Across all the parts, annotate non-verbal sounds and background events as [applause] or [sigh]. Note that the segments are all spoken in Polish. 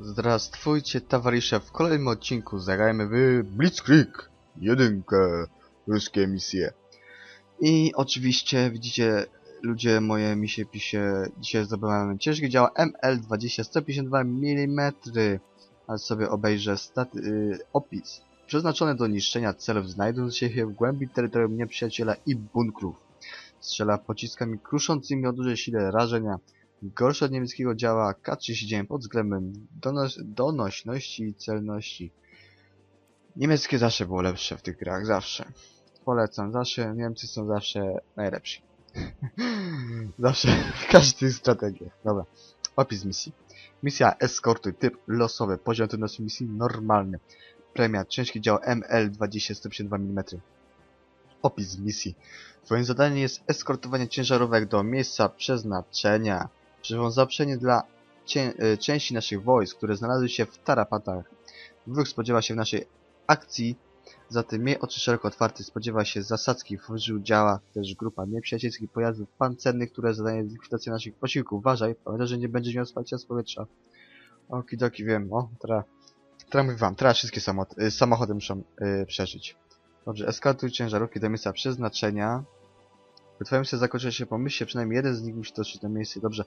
Zdrastwujcie towarzysze, w kolejnym odcinku zagrajmy w Blitzkrieg jedynkę, ruskie misje. I oczywiście widzicie ludzie moje misie pisie, dzisiaj zdobywamy ciężkie działa ML20 152 mm, a sobie obejrzę staty, y, opis. Przeznaczone do niszczenia celów znajdują się w głębi terytorium nieprzyjaciela i bunkrów. Strzela pociskami kruszącymi o dużej sile rażenia. Gorsze od niemieckiego działa K-39 pod względem donos donośności i celności. Niemieckie zawsze było lepsze w tych grach, zawsze. Polecam, zawsze, Niemcy są zawsze najlepsi. [laughs] zawsze, w każdych strategiach. Dobra, opis misji. Misja eskortuj, typ losowy, poziom trudności misji normalny. Premia, ciężki dział ML20-152 mm. Opis misji. Twoim zadaniem jest eskortowanie ciężarówek do miejsca przeznaczenia. Żywą zaoprzenie dla cię, y, części naszych wojsk, które znalazły się w tarapatach. Wróg spodziewa się naszej akcji, zatem miej oczy szeroko otwarte, spodziewa się zasadzki. W działa też grupa nieprzyjacielskich pojazdów pancernych, które zadają likwidację naszych posiłków. Uważaj, pamiętaj, że nie będziesz miał wsparcia z powietrza. Okidoki, wiem, o, teraz, teraz mówię wam, teraz wszystkie samolot, y, samochody muszą y, przeżyć. Dobrze, eskortuj ciężarówki do miejsca przeznaczenia. Wytwarzając się zakończy się pomyślcie, przynajmniej jeden z nich musi dotrzeć na miejsce. Dobrze,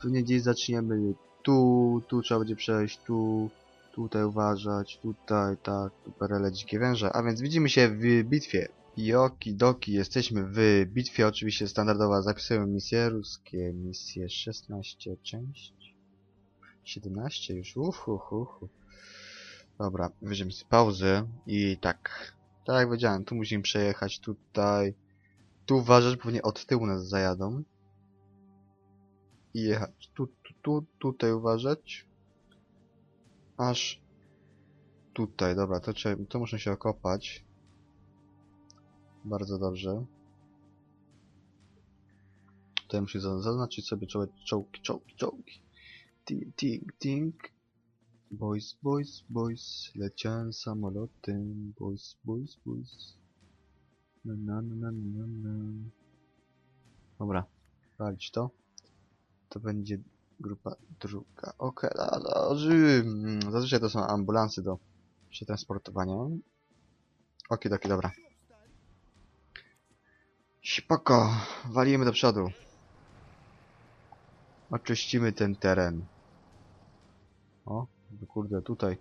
tu nie gdzieś zaczniemy. Tu, tu trzeba będzie przejść, tu, tutaj uważać, tutaj, tak, tu perele dzikie węże. A więc widzimy się w bitwie. Joki doki, jesteśmy w bitwie, oczywiście standardowa, zapisuję misje, ruskie misje 16, część 17 już, uhu, uhu. Dobra, weźmiemy sobie pauzę i tak, tak jak powiedziałem, tu musimy przejechać, tutaj, tu uważać, pewnie od tyłu nas zajadą. I jechać. Tu, tu, tu, tutaj uważać. Aż tutaj, dobra, to, trzeba, to muszę się okopać. Bardzo dobrze. Tutaj muszę za- zaznaczyć sobie czołg, czołgi, czołgi, czołgi. Ting, ting, ting. Boys, boys, boys, leciałem samolotem. Boys, boys, boys. Na, na, na, na, na. Dobra, walić to. To będzie grupa druga. Okej, okay, zazwyczaj to są ambulansy do przetransportowania. Okej, okay, dobra. Spoko, walimy do przodu. Oczyścimy ten teren. O, kurde, tutaj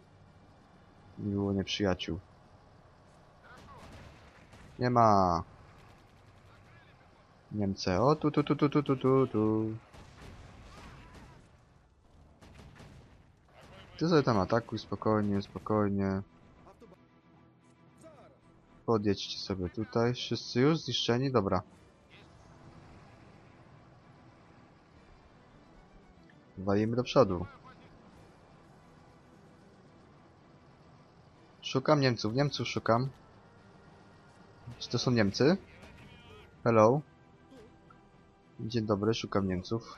nie było nieprzyjaciół. Nie ma. Niemcy. O, tu, tu, tu, tu, tu, tu, tu, tu. Ty sobie tam atakuj spokojnie, spokojnie. Podjedźcie sobie tutaj. Wszyscy już zniszczeni? Dobra. Walimy do przodu. Szukam Niemców, Niemców szukam. Czy to są Niemcy? Hello. Dzień dobry, szukam Niemców.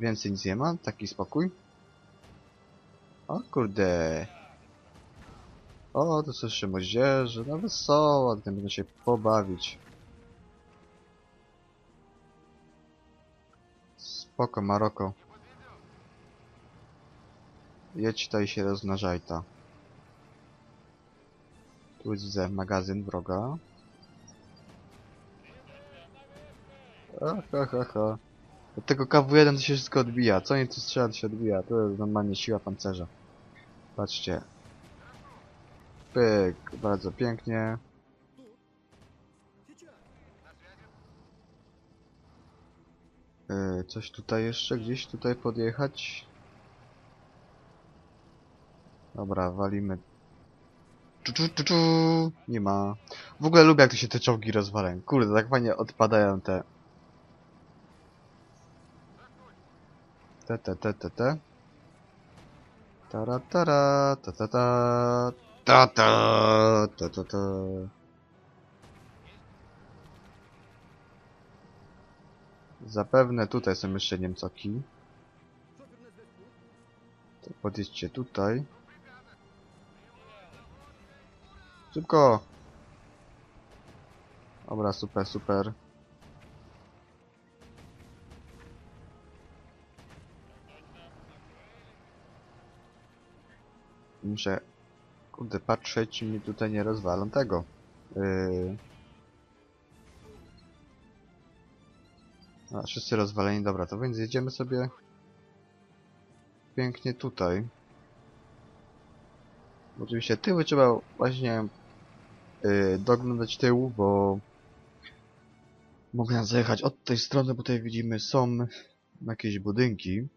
Więcej nic nie ma? Taki spokój? O kurde. O, to słyszę moździerze, no wesoło, tym będę się pobawić. Spoko, Maroko. Jedź tutaj się rozmnażaj ta. Tu widzę magazyn wroga. Ha, ha, ha. Od tego KW1 to się wszystko odbija. Co nie tu strzela, to się odbija. To jest normalnie siła pancerza. Patrzcie. Pyk. Bardzo pięknie. Yy, coś tutaj jeszcze? Gdzieś tutaj podjechać? Dobra, walimy. Czu, czu, czu, czu. Nie ma. W ogóle lubię jak to się te czołgi rozwalają. Kurde, tak fajnie odpadają te Te, te, te, te, te. Tara, tara, ta, ta, ta. Ta, ta, ta, ta, ta. Zapewne tutaj są jeszcze Niemcoki. Podjedźcie tutaj. Szybko! Dobra, super, super. Muszę, kurde, patrzeć, mi tutaj nie rozwalą tego. Yy... A, wszyscy rozwaleni, dobra, to więc jedziemy sobie pięknie tutaj. Oczywiście tyły trzeba właśnie yy, doglądać tyłu, bo mogę nam zajechać od tej strony, bo tutaj widzimy są jakieś budynki.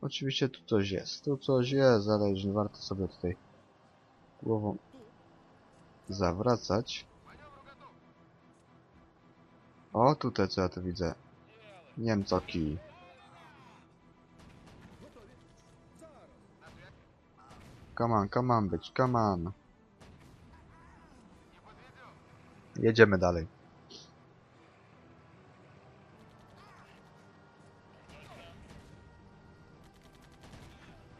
Oczywiście tu coś jest, tu coś jest, ale już nie warto sobie tutaj głową zawracać. O, tutaj co ja tu widzę? Niemcoki. Come on, come on, bitch, come on. Jedziemy dalej.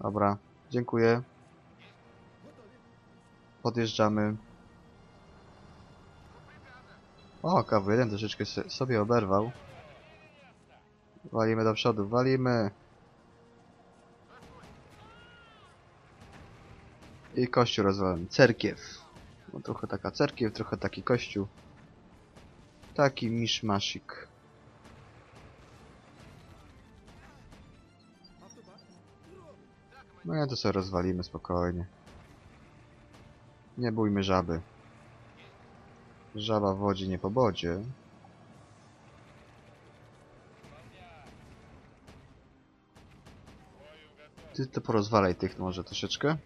Dobra, dziękuję. Podjeżdżamy. O, KW1 troszeczkę sobie oberwał. Walimy do przodu, walimy. I kościół rozwalony. Cerkiew. No, trochę taka cerkiew, trochę taki kościół. Taki miszmasik. No ja to sobie rozwalimy spokojnie. Nie bójmy żaby. Żaba w wodzie nie po bodzie. Ty to porozwalaj tych może troszeczkę.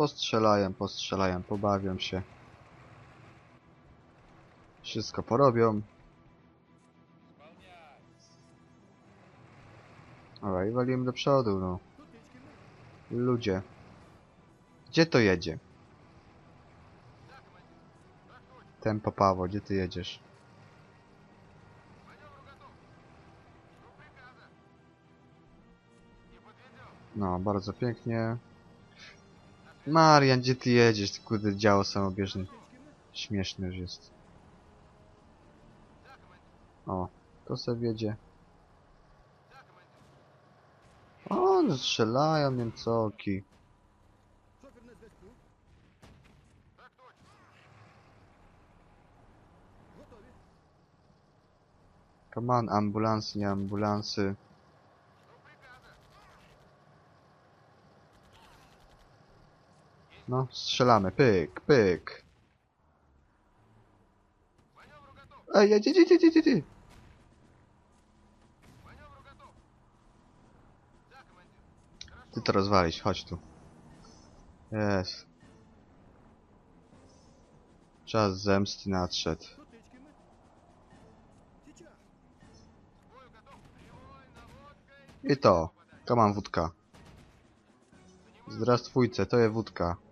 Postrzelają, postrzelają, pobawią się. Wszystko porobią. Dobra, i walimy do przodu, no. Ludzie. Gdzie to jedzie? Tempo Paweł, gdzie ty jedziesz? No, bardzo pięknie. Marian, gdzie ty jedziesz? Ty Kurde, działo samobieżne. Śmieszny już jest. O, to sobie wiedzie. O, no strzelają Niemcoki. Come on, ambulansy, nie ambulansy. No, strzelamy. Pyk, pyk. Ej, ej, ty, ty, ty, ty, ty, to rozwalić, chodź tu. Jest. Czas zemsty nadszedł. I to. To mam wódka. Zdrastwujcie, to jest wódka.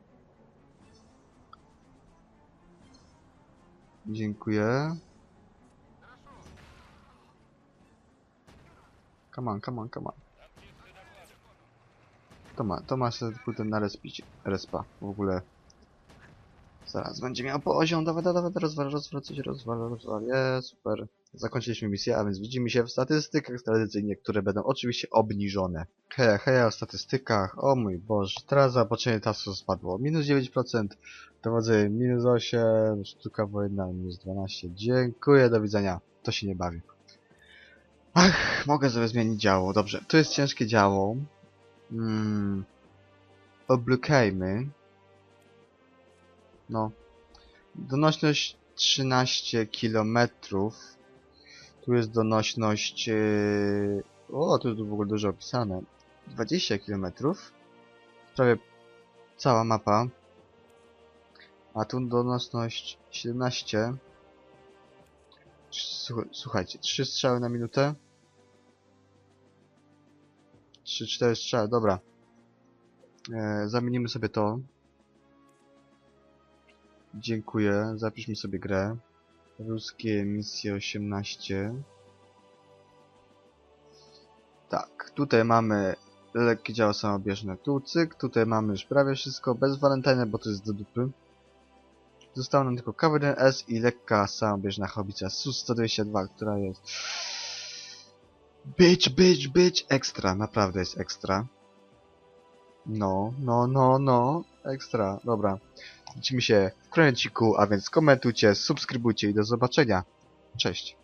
Dziękuję. Come on, come on, come on. To ma, to ma się potem na respicie, respa. W ogóle. Zaraz będzie miał poziom, dawaj, dawaj, dawaj, rozwal, rozwal, coś rozwal, rozwal, jest, super. Zakończyliśmy misję, a więc widzimy się w statystykach tradycyjnie, które będą oczywiście obniżone. Hej, hej, o statystykach, o mój Boże, teraz zapoczęcie czasu spadło, minus 9%, dowodzenie minus 8, sztuka wojenna minus 12, dziękuję, do widzenia, to się nie bawi. Ach, mogę sobie zmienić działo, dobrze, to jest ciężkie działo. Hmm. Oblukajmy. No. Donośność 13 km. Tu jest donośność... Yy... O, tu jest w ogóle dużo opisane. 20 km. Prawie cała mapa. A tu donośność 17. Słuch- Słuchajcie, 3 strzały na minutę. 3-4 strzały, dobra. E, zamienimy sobie to. Dziękuję, zapiszmy sobie grę. Ruskie misje 18. Tak, tutaj mamy lekkie działo samobieżne tu cyk, tutaj mamy już prawie wszystko, bez Valentine, bo to jest do dupy. Zostało nam tylko K1S i lekka samobieżna hobica SU-122, która jest... Bitch, bitch, bitch, ekstra, naprawdę jest ekstra. No, no, no, no, ekstra, dobra. Widzimy się w kolejnym odcinku, a więc komentujcie, subskrybujcie i do zobaczenia. Cześć.